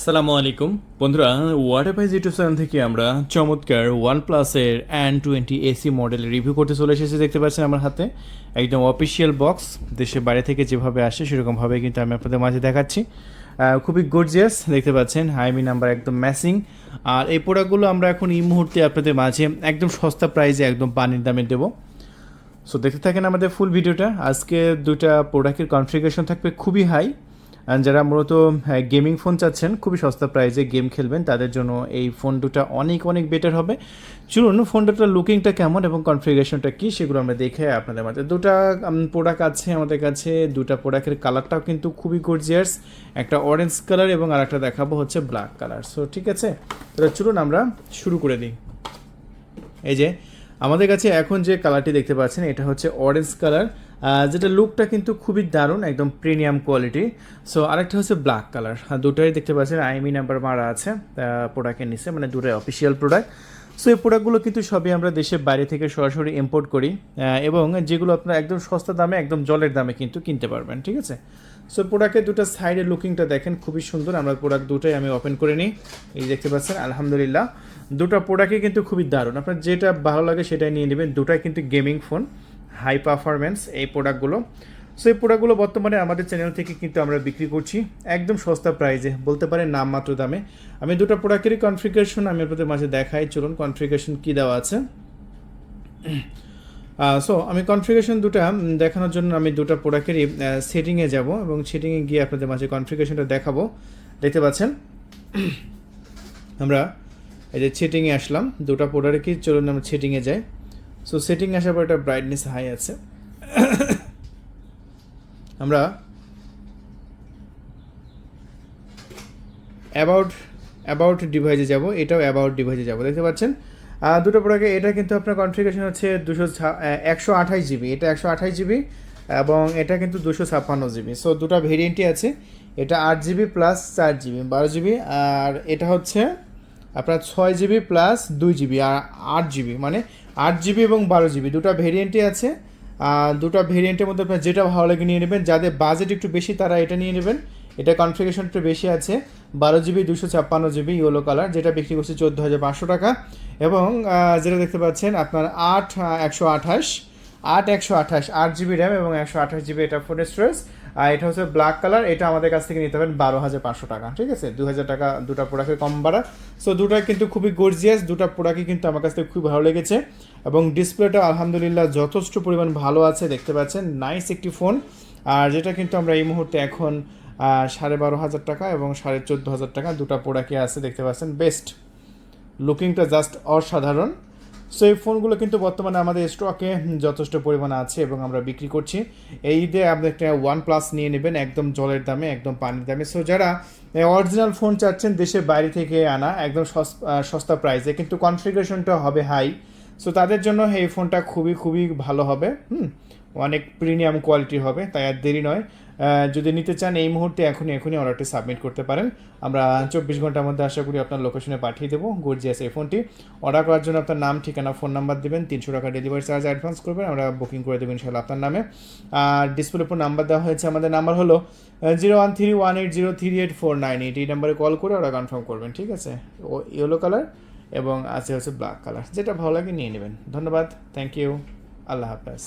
সালামু আলাইকুম। বন্ধুরা ওয়াটারপাইজ ইউটিউব চ্যানেল থেকে আমরা চমৎকার ওয়ান প্লাসের N twenty SE model review করতে চলে এসেছি, দেখতে পাচ্ছেন আমার হাতে। একদম অফিসিয়াল বক্স দেশের বাইরে থেকে যেভাবে আসে সেরকমভাবে কিন্তু আমি আপনাদের মাঝে দেখাচ্ছি। খুবই গর্জিয়াস দেখতে পাচ্ছেন হাইমি নাম্বার একদম ম্যাসিং আর এই প্রোডাক্টগুলো আমরা এখন এই মুহূর্তে আপনাদের মাঝে একদম সস্তা প্রাইসে একদম পানির দামে দেবো। সো দেখতে থাকেন আমাদের ফুল ভিডিওটা আজকে দুটা প্রোডাক্টের কনফিগারেশন থাকবে খুবই হাই যারা মূলত গেমিং ফোন চাচ্ছেন, খুবই সস্তা প্রাইসে গেম খেলবেন, তাদের জন্য এই ফোন দুটা অনেক অনেক বেটার হবে। চলুন ফোন দুটার লুকিংটা কেমন এবং কনফিগারেশনটা কী, সেগুলো আমরা দেখে আপনাদের মাঝে। দুটা প্রোডাক্ট আছে আমাদের কাছে, দুটা প্রোডাক্টের কালারটাও কিন্তু খুবই গর্জিয়াস একটা অরেঞ্জ কালার এবং আরেকটা দেখাবো হচ্ছে ব্ল্যাক কালার সো ঠিক আছে? তাহলে চলুন আমরা শুরু করে দিই। এই যে, আমাদের কাছে এখন যে কালারটি দেখতে পাচ্ছেন, এটা হচ্ছে অরেঞ্জ কালার যেটা লুকটা কিন্তু খুবই দারুণ, একদম প্রিমিয়াম কোয়ালিটি সো আরেকটা হচ্ছে ব্ল্যাক কালার দুটোই দেখতে পাচ্ছেন আইমি নাম্বার মারা আছে প্রোডাক্টের নিচে মানে দুটোই অফিসিয়াল প্রোডাক্ট সো এই প্রোডাক্টগুলো কিন্তু সবই আমরা দেশের বাইরে থেকে সরাসরি ইম্পোর্ট করি এবং যেগুলো আপনারা একদম সস্তা দামে, একদম জলের দামে কিন্তু কিনতে পারবেন, ঠিক আছে? সো প্রোডাক্টের দুটো সাইডের লুকিংটা দেখেন, খুবই সুন্দর। আমরা প্রোডাক্ট দুটোই আমি ওপেন করে নিই। এই দেখতে পাচ্ছেন, আলহামদুলিল্লাহ। দুটো প্রোডাক্টই কিন্তু খুবই দারুণ। আপনার যেটা ভালো লাগে সেটাই নিয়ে নেবেন। দুটাই কিন্তু গেমিং ফোন হাই পারফরমেন্স এই প্রোডাক্টগুলো সো এই প্রোডাক্টগুলো বর্তমানে আমাদের চ্যানেল থেকে কিন্তু আমরা বিক্রি করছি একদম সস্তা প্রাইজে বলতে পারেন নামমাত্র দামে। আমি দুটো প্রোডাক্টেরই কনফিগারেশন আমি আপনাদের মাঝে দেখাই, চলুন কনফিগারেশন কী দেওয়া আছে। সো আমি কনফিগারেশন দুটা দেখানোর জন্য আমি দুটো প্রোডাক্টেরই সেটিংয়ে যাব এবং সেটিংয়ে গিয়ে আপনাদের মাঝে কনফিগারেশনটা দেখাবো। দেখতে পাচ্ছেন? আমরা এই যে সেটিংয়ে আসলাম, দুটো প্রোডাক্টই চলুন আমরা সেটিংয়ে যাই। সো সেটিং আসার পর একটা ব্রাইটনেস হাই আছে। আমরা অ্যাবাউট অ্যাবাউট ডিভাইসে যাব। এটাও অ্যাবাউট ডিভাইসে যাব, দেখতে পাচ্ছেন? দুটো প্রোডাক্টে এটা কিন্তু আপনার কনফিগারেশন হচ্ছে দুশো একশো আঠাশ জিবি এটা একশো আঠাশ জিবি এবং এটা কিন্তু দুশো ছাপ্পান্ন জিবি সো দুটো ভেরিয়েন্টই আছে। এটা আট জিবি প্লাস চার জিবি বারো জিবি আর এটা হচ্ছে আপনার ছয় জিবি প্লাস দুই জিবি আর আট জিবি মানে আট জিবি এবং বারো জিবি। দুটো ভেরিয়েন্টই আছে। দুটো ভেরিয়েন্টের মধ্যে আপনার যেটা ভালো লাগে নিয়ে নেবেন। যাদের বাজেট একটু বেশি, তারা এটা নিয়ে নেবেন। এটা কনফিগারেশন একটু বেশি আছে। বারো জিবি, দুশো ছাপ্পান্ন জিবি ইয়েলো কালার যেটা বিক্রি করছে চোদ্দ হাজার পাঁচশো টাকা। এবং যেটা দেখতে পাচ্ছেন, আপনার আট একশো আঠাশ, আট, একশো আঠাশ, আট জিবি র্যাম এবং একশো আঠাশ জিবি এটা ফোনের স্টোরেজ আর এটা হচ্ছে ব্ল্যাক কালার এটা আমাদের কাছ থেকে নিতে পারেন বারো হাজার পাঁচশো টাকা, ঠিক আছে? দু হাজার টাকা দুটা প্রোডাক্টের কম বাড়া। সো দুটা কিন্তু খুবই গর্জিয়াস দুটা প্রোডাক্টই কিন্তু আমার কাছ থেকে খুব ভালো লেগেছে এবং ডিসপ্লেটা আলহামদুলিল্লাহ যথেষ্ট পরিমাণ ভালো আছে, দেখতে পাচ্ছেন নাইস একটি ফোন আর যেটা কিন্তু আমরা এই মুহূর্তে এখন সাড়ে বারো হাজার টাকা এবং সাড়ে চোদ্দ হাজার টাকা দুটা প্রোডাক্টই আছে, দেখতে পাচ্ছেন বেস্ট লুকিংটা জাস্ট অসাধারণ। সো এই ফোনগুলো কিন্তু বর্তমানে আমাদের স্টকে যথেষ্ট পরিমাণে আছে এবং আমরা বিক্রি করছি। এই ঈদে আপনি একটা ওয়ান প্লাস নিয়ে নেবেন, একদম জলের দামে, একদম পানির দামে। সো যারা অরিজিনাল ফোন চাচ্ছেন দেশের বাইরে থেকে আনা, একদম সস- সস্তা প্রাইসে কিন্তু কনফিগারেশনটা হবে হাই সো তাদের জন্য এই ফোনটা খুবই খুবই ভালো হবে, হুম? অনেক প্রিমিয়াম কোয়ালিটি হবে, তাই আর দেরি নয়। যদি নিতে চান এই মুহূর্তে এখনই এখনই অর্ডারটি সাবমিট করতে পারেন। আমরা চব্বিশ ঘণ্টার মধ্যে আশা করি আপনার লোকেশনে পাঠিয়ে দেবো গর্জিয়াস এই ফোনটি অর্ডার করার জন্য আপনার নাম, ঠিকানা ফোন নাম্বার দেবেন, তিনশো টাকা ডেলিভারি চার্জ অ্যাডভান্স করবেন, আমরা বুকিং করে দেবেন ইনশাল্লাহ আপনার নামে। আর ডিসপ্লের উপর নাম্বার দেওয়া হয়েছে, আমাদের নাম্বার হলো zero one three one eight zero three eight four nine eight এই নাম্বারে কল করে ওরা কনফার্ম করবেন, ঠিক আছে? ও ইয়েলো কালার এবং আছে হচ্ছে ব্ল্যাক কালার যেটা ভালো লাগে নিয়ে নেবেন। ধন্যবাদ। থ্যাংক ইউ আল্লাহ হাফেজ।